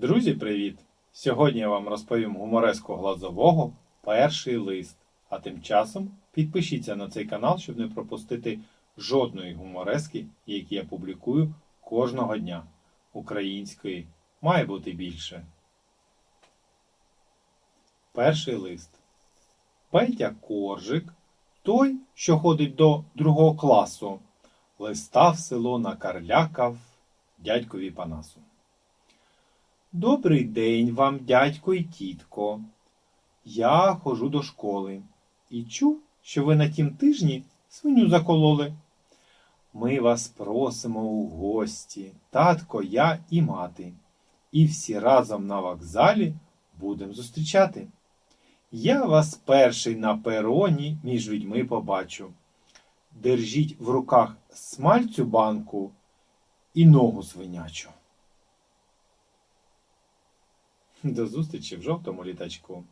Друзі, привіт! Сьогодні я вам розповім гумореску глазового перший лист. А тим часом підпишіться на цей канал, щоб не пропустити жодної гуморески, які я публікую кожного дня. Української має бути більше. Перший лист. Петя Коржик, той, що ходить до другого класу, листа в село накарлякав дядькові Панасу. Добрий день вам, дядько і тітко. Я ходжу до школи і чув, що ви на тім тижні свиню закололи. Ми вас просимо у гості, татко, я і мати, і всі разом на вокзалі будем зустрічати. Я вас перший на пероні між людьми побачу. Держіть в руках смальцю банку і ногу свинячу. До зустрічі в жовтому літачку.